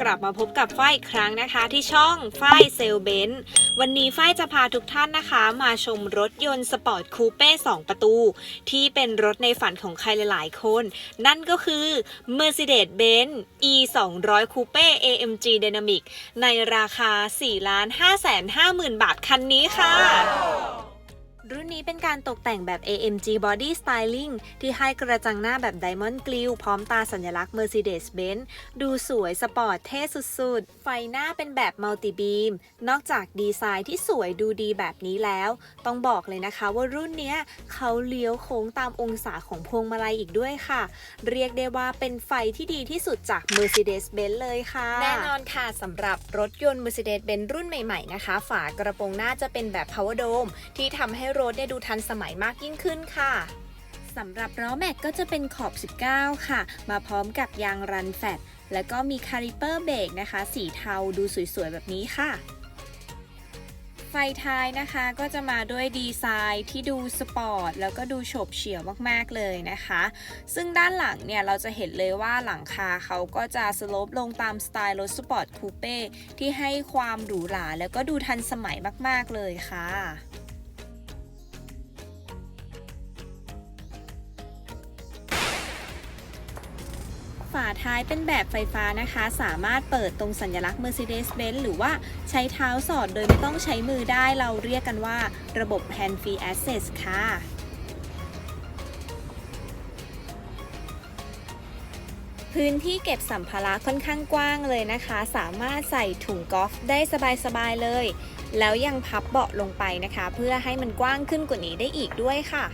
กลับมาพบกับฝ้ายอีกครั้งนะคะ ที่ช่องฝ้ายเซลเบนวันนี้ฝ้ายจะพาทุกท่านนะคะ มาชมรถยนต์สปอร์ตคูเป้2ประตู ที่เป็นรถในฝันของใครหลายๆคน นั่นก็คือ Mercedes-Benz E 2 0 0 Coupe AMG Dynamic ในราคา 4 5 5 0 0 0 0 บาทคันนี้ค่ะ นี้เป็นการตกแต่งแบบ AMG Body Styling ที่ให้กระจังหน้าแบบ Diamond Grill พร้อมตาสัญลักษณ์ Mercedes-Benz ดูสวยสปอร์ตเท่สุดๆ ไฟหน้าเป็นแบบ Multi Beam นอกจากดีไซน์ที่สวยดูดีแบบนี้แล้ว ต้องบอกเลยนะคะว่ารุ่นนี้เขาเลี้ยวโค้งตามองศาของพวงมาลัยอีกด้วยค่ะ เรียกได้ว่าเป็นไฟที่ดีที่สุดจาก Mercedes-Benz เลยค่ะ แน่นอนค่ะสำหรับรถยนต์ Mercedes-Benz รุ่นใหม่ๆนะคะ ฝากระโปรงหน้าจะเป็นแบบ Power Dome ที่ทำให้รถเนี่ยดูทันสมัยมากยิ่งขึ้นค่ะสำหรับล้อแม็กก็จะเป็นขอบ 19 ค่ะ มาพร้อมกับยางรันแฟตแล้วก็มีคาลิเปอร์เบรกนะคะ สีเทาดูสวยๆ แบบนี้ค่ะ ไฟท้ายนะคะก็จะมาด้วยดีไซน์ที่ดูสปอร์ตแล้วก็ดูโฉบเฉี่ยวมากๆเลยนะคะ ซึ่งด้านหลังเนี่ยเราจะเห็นเลยว่าหลังคาเขาก็จะสโลปลงตามสไตล์รถสปอร์ตคูเป้ที่ให้ความหรูหราแล้วก็ดูทันสมัยมากๆเลยค่ะ ฝาท้ายเป็นแบบไฟฟ้านะคะ สามารถเปิดตรงสัญลักษณ์ Mercedes-Benz หรือว่าใช้เท้าสอดโดยไม่ต้องใช้มือได้เราเรียกกันว่าระบบ Hand Free Access ค่ะพื้นที่เก็บสัมภาระค่อนข้างกว้างเลยนะคะ สามารถใส่ถุงกอล์ฟได้สบายๆเลย แล้วยังพับเบาะลงไปนะคะ เพื่อให้มันกว้างขึ้นกว่านี้ได้อีกด้วยค่ะ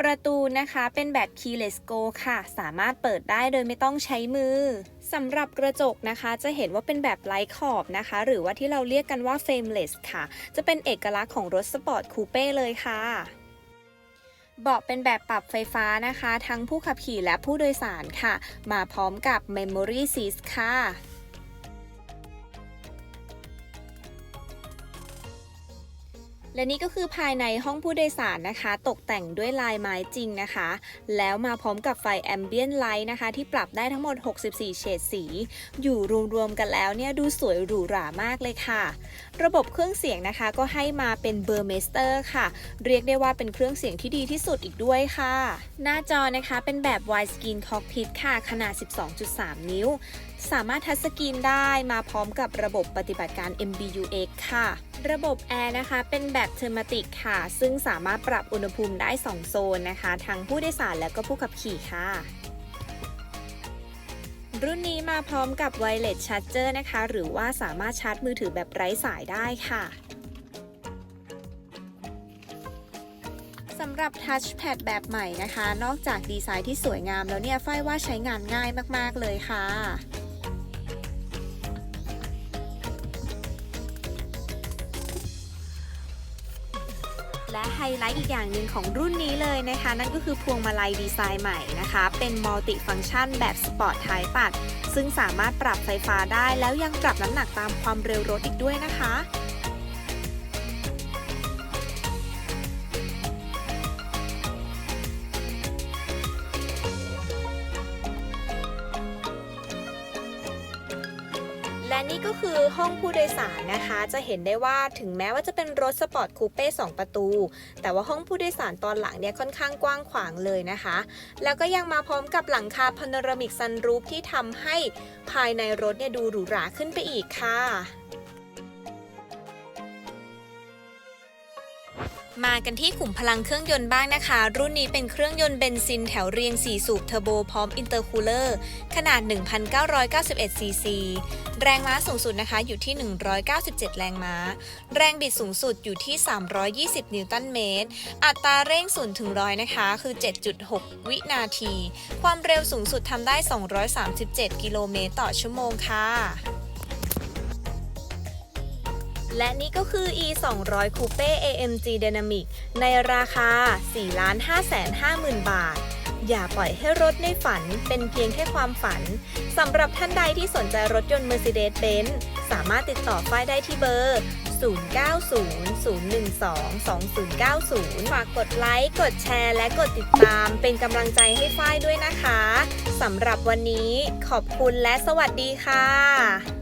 ประตูนะคะเป็นแบบ keyless go ค่ะ สามารถเปิดได้โดยไม่ต้องใช้มือสำหรับกระจกนะคะจะเห็นว่าเป็นแบบไร้ขอบนะคะ หรือว่าที่เราเรียกกันว่า frameless ค่ะ จะเป็นเอกลักษณ์ของรถสปอร์ตคูเป้เลยค่ะเบาะเป็นแบบปรับไฟฟ้านะคะ ทั้งผู้ขับขี่และผู้โดยสารค่ะ มาพร้อมกับ memory seat ค่ะ และนี่ก็คือภายในห้องผู้โดยสารนะคะ ตกแต่งด้วยลายไม้จริงนะคะ แล้วมาพร้อมกับไฟแอมเบียนไลท์นะคะ ที่ปรับได้ทั้งหมด 64 เฉดสี อยู่รวมๆกันแล้วเนี่ยดูสวยหรูหรามากเลยค่ะ ระบบเครื่องเสียงนะคะ ก็ให้มาเป็นเบอร์เมสเตอร์ค่ะ เรียกได้ว่าเป็นเครื่องเสียงที่ดีที่สุดอีกด้วยค่ะ หน้าจอนะคะเป็นแบบ Widescreen Cockpit ค่ะขนาด 12.3 นิ้ว สามารถทัชสกรีนได้มาพร้อมกับระบบปฏิบัติการ MBUX ค่ะ ระบบแอร์นะคะ เป็นแบบเทอร์มติกค่ะ ซึ่งสามารถปรับอุณหภูมิได้ 2 โซนนะคะ ทั้งผู้โดยสารและก็ผู้ขับขี่ค่ะ รุ่นนี้มาพร้อมกับ Wireless Charger นะคะ หรือว่าสามารถชาร์จมือถือแบบไร้สายได้ค่ะสำหรับ Touchpad แบบใหม่นะคะ นอกจากดีไซน์ที่สวยงามแล้วเนี่ยฝ้ายว่าใช้งานง่ายมาก ๆ เลยค่ะ และไฮไลท์อีกอย่างหนึ่งของรุ่นนี้เลยนะคะ นั่นก็คือพวงมาลัยดีไซน์ใหม่นะคะ เป็นมัลติฟังก์ชันแบบสปอร์ตไทปัด ซึ่งสามารถปรับไฟฟ้าได้แล้วยังปรับน้ำหนักตามความเร็วรถอีกด้วยนะคะ และนี่ก็คือห้องผู้โดยสารนะคะ จะเห็นได้ว่าถึงแม้ว่าจะเป็นรถสปอร์ตคูเป้2ประตู แต่ว่าห้องผู้โดยสารตอนหลังเนี่ยค่อนข้างกว้างขวางเลยนะคะ แล้วก็ยังมาพร้อมกับหลังคาพานอรามิกซันรูฟที่ทำให้ภายในรถเนี่ยดูหรูหราขึ้นไปอีกค่ะ มากันที่ขุมพลังเครื่องยนต์บ้างนะคะ รุ่นนี้เป็นเครื่องยนต์เบนซินแถวเรียง 4 สูบเทอร์โบพร้อมอินเตอร์คูลเลอร์ขนาด 1,991ซีซีแรงม้าสูงสุดนะคะอยู่ที่ 197 แรงม้า แรงบิดสูงสุดอยู่ที่ 320 นิวตันเมตร อัตราเร่ง0ถึง100นะคะคือ 7.6 วินาที ความเร็วสูงสุดทำได้ 237 กิโลเมตรต่อชั่วโมงค่ะ และนี่ก็คือ e 2 0 0 Coupe AMG Dynamic ในราคา 4 5 5 0 0 0 0 บาท อย่าปล่อยให้รถในฝันเป็นเพียงแค่ความฝัน สำหรับท่านใดที่สนใจรถยนต์ Mercedes-Benz สามารถติดต่อฝ้ายได้ที่เบอร์0 0900122090 ฝากกดไลค์ กดแชร์ และกดติดตาม เป็นกำลังใจให้ฝ้ายด้วยนะคะ สำหรับวันนี้ขอบคุณและสวัสดีค่ะ